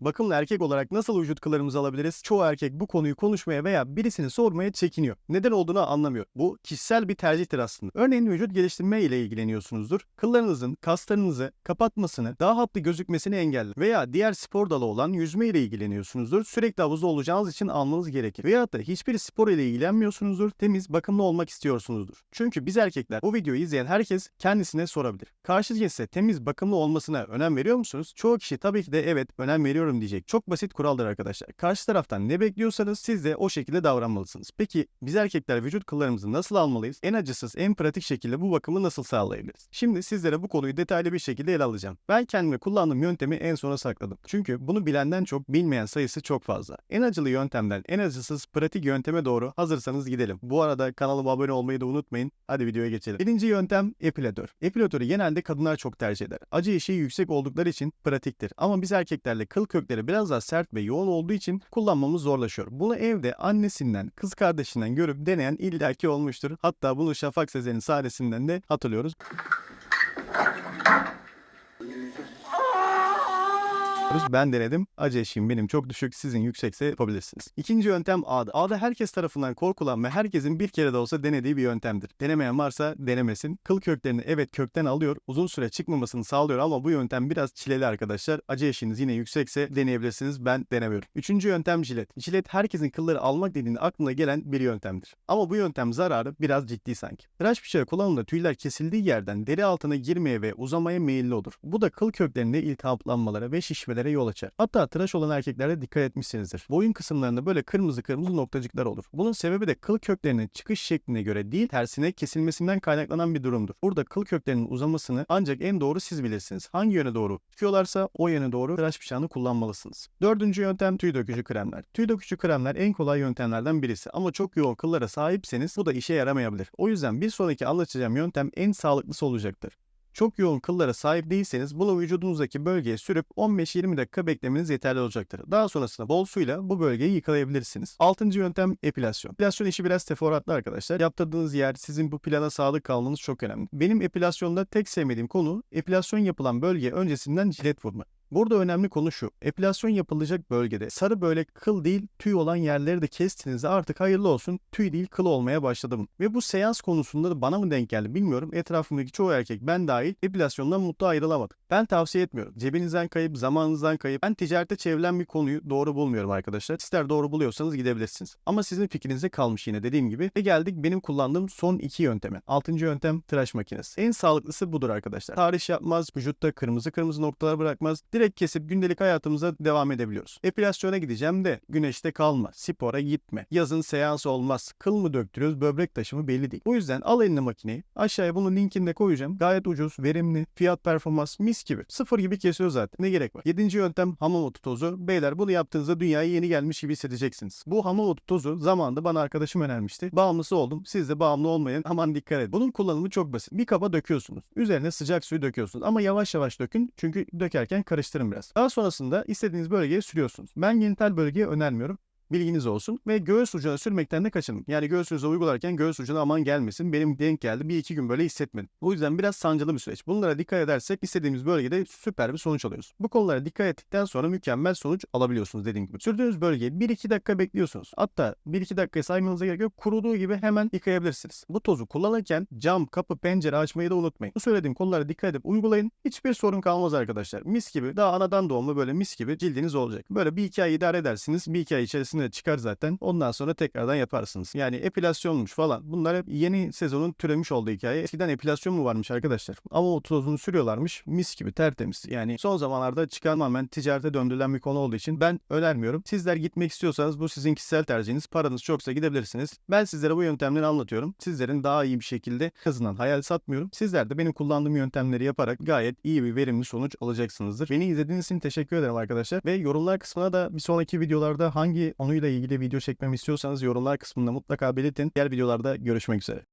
Bakımlı erkek olarak nasıl vücut kıllarımızı alabiliriz? Çoğu erkek bu konuyu konuşmaya veya birisini sormaya çekiniyor. Neden olduğunu anlamıyor. Bu kişisel bir tercihtir aslında. Örneğin vücut geliştirme ile ilgileniyorsunuzdur. Kıllarınızın kaslarınızı kapatmasını, daha hatlı gözükmesini engeller. Veya diğer spor dalı olan yüzme ile ilgileniyorsunuzdur. Sürekli havuzda olacağınız için almanız gerekir. Veya da hiçbir spor ile ilgilenmiyorsunuzdur. Temiz, bakımlı olmak istiyorsunuzdur. Çünkü biz erkekler bu videoyu izleyen herkes kendisine sorabilir. Karşı cinse temiz, bakımlı olmasına önem veriyor musunuz? Çoğu kişi tabii ki de evet önem veriyorum diyecek. Çok basit kuraldır arkadaşlar. Karşı taraftan ne bekliyorsanız siz de o şekilde davranmalısınız. Peki biz erkekler vücut kıllarımızı nasıl almalıyız? En acısız, en pratik şekilde bu bakımı nasıl sağlayabiliriz? Şimdi sizlere bu konuyu detaylı bir şekilde ele alacağım. Ben kendime kullandığım yöntemi en sona sakladım. Çünkü bunu bilenden çok bilmeyen sayısı çok fazla. En acılı yöntemden en acısız pratik yönteme doğru hazırsanız gidelim. Bu arada kanalıma abone olmayı da unutmayın. Hadi videoya geçelim. Birinci yöntem epilatör. Epilatörü genelde kadınlar çok tercih eder. Acı eşiği yüksek oldukları için pratiktir. Ama biz erkeklerle kıl kökleri biraz daha sert ve yoğun olduğu için kullanmamız zorlaşıyor. Bunu evde annesinden, kız kardeşinden görüp deneyen illaki olmuştur. Hatta bunu Şafak Sezer'in sahnesinden de hatırlıyoruz. Ben denedim. Acı eşiğim benim çok düşük, sizin yüksekse yapabilirsiniz. İkinci yöntem ağda. Ağda herkes tarafından korkulan ve herkesin bir kere de olsa denediği bir yöntemdir. Denemeyen varsa denemesin. Kıl köklerini evet kökten alıyor, uzun süre çıkmamasını sağlıyor ama bu yöntem biraz çileli arkadaşlar. Acı eşiğiniz yine yüksekse deneyebilirsiniz. Ben denemiyorum. Üçüncü yöntem jilet. Jilet herkesin kılları almak dediğinde aklına gelen bir yöntemdir. Ama bu yöntem zararı biraz ciddi sanki. Tıraş bıçağı kullanımında tüyler kesildiği yerden deri altına girmeye ve uzamaya meyilli olur. Bu da kıl köklerinde iltihaplanmalara ve şişmelere yol açar. Hatta tıraş olan erkeklerde dikkat etmişsinizdir. Boyun kısımlarında böyle kırmızı kırmızı noktacıklar olur. Bunun sebebi de kıl köklerinin çıkış şekline göre değil tersine kesilmesinden kaynaklanan bir durumdur. Burada kıl köklerinin uzamasını ancak en doğru siz bilirsiniz. Hangi yöne doğru tutuyorlarsa o yöne doğru tıraş bıçağını kullanmalısınız. Dördüncü yöntem tüy dökücü kremler. Tüy dökücü kremler en kolay yöntemlerden birisi ama çok yoğun kıllara sahipseniz bu da işe yaramayabilir. O yüzden bir sonraki anlatacağım yöntem en sağlıklısı olacaktır. Çok yoğun kıllara sahip değilseniz bunu vücudunuzdaki bölgeye sürüp 15-20 dakika beklemeniz yeterli olacaktır. Daha sonrasında bol suyla bu bölgeyi yıkayabilirsiniz. Altıncı yöntem epilasyon. Epilasyon işi biraz teferruatlı arkadaşlar. Yaptırdığınız yer sizin bu plana sadık kalmanız çok önemli. Benim epilasyonda tek sevmediğim konu epilasyon yapılan bölge öncesinden jilet vurma. Burada önemli konu şu. Epilasyon yapılacak bölgede sarı böyle kıl değil tüy olan yerleri de kestiğinizde artık hayırlı olsun tüy değil kıl olmaya başladı mı? Ve bu seans konusunda da bana mı denk geldi bilmiyorum. Etrafımdaki çoğu erkek ben dahil epilasyondan mutlu ayrılamadı. Ben tavsiye etmiyorum. Cebinizden kayıp, zamanınızdan kayıp. Ben ticarete çevrilen bir konuyu doğru bulmuyorum arkadaşlar. İster doğru buluyorsanız gidebilirsiniz. Ama sizin fikrinize kalmış yine dediğim gibi. Ve geldik benim kullandığım son iki yönteme. Altıncı yöntem tıraş makinesi. En sağlıklısı budur arkadaşlar. Tarih yapmaz, vücutta kırmızı kırmızı noktalar bırakmaz. Direkt kesip gündelik hayatımıza devam edebiliyoruz. Epilasyona gideceğim de güneşte kalma, spora gitme. Yazın seans olmaz. Kıl mı döktürüyoruz, böbrek taşı mı belli değil. Bu yüzden al eline makineyi. Aşağıya bunun linkini de koyacağım. Gayet ucuz, verimli, fiyat performans mis gibi. Sıfır gibi kesiyor zaten. Ne gerek var? Yedinci yöntem hamam otu tozu. Beyler bunu yaptığınızda dünyaya yeni gelmiş gibi hissedeceksiniz. Bu hamam otu tozu zamanında bana arkadaşım önermişti. Bağımlısı oldum. Siz de bağımlı olmayın. Aman dikkat edin. Bunun kullanımı çok basit. Bir kaba döküyorsunuz. Üzerine sıcak suyu döküyorsunuz. Ama yavaş yavaş dökün. Çünkü dökerken karıştırın biraz. Daha sonrasında istediğiniz bölgeye sürüyorsunuz. Ben genital bölgeye önermiyorum. Bilginiz olsun. Ve göğüs ucuna sürmekten de kaçının. Yani göğsünüze uygularken göğüs ucuna aman gelmesin. Benim denk geldi. Bir iki gün böyle hissetmedim. O yüzden biraz sancılı bir süreç. Bunlara dikkat edersek istediğimiz bölgede süper bir sonuç alıyoruz. Bu konulara dikkat ettikten sonra mükemmel sonuç alabiliyorsunuz dediğim gibi. Sürdüğünüz bölgeye 1-2 dakika bekliyorsunuz. Hatta 1-2 dakika saymanıza gerek yok. Kuruduğu gibi hemen yıkayabilirsiniz. Bu tozu kullanırken cam, kapı, pencere açmayı da unutmayın. Bu söylediğim konulara dikkat edip uygulayın. Hiçbir sorun kalmaz arkadaşlar. Mis gibi daha anadan doğma böyle mis gibi cildiniz olacak. Böyle bir iki ay idare edersiniz. Bir iki ay içerisinde de çıkar zaten. Ondan sonra tekrardan yaparsınız. Yani epilasyonmuş falan. Bunlar hep yeni sezonun türemiş olduğu hikaye. Eskiden epilasyon mu varmış arkadaşlar? Ama o tozunu sürüyorlarmış. Mis gibi tertemiz. Yani son zamanlarda çıkarmamen ticarete döndürülen bir konu olduğu için ben önermiyorum. Sizler gitmek istiyorsanız bu sizin kişisel tercihiniz. Paranız çoksa gidebilirsiniz. Ben sizlere bu yöntemleri anlatıyorum. Sizlerin daha iyi bir şekilde hızından hayal satmıyorum. Sizler de benim kullandığım yöntemleri yaparak gayet iyi bir verimli sonuç alacaksınızdır. Beni izlediğiniz için teşekkür ederim arkadaşlar. Ve yorumlar kısmına da bir sonraki videolarda hangi konuyla ilgili video çekmemi istiyorsanız yorumlar kısmında mutlaka belirtin. Diğer videolarda görüşmek üzere.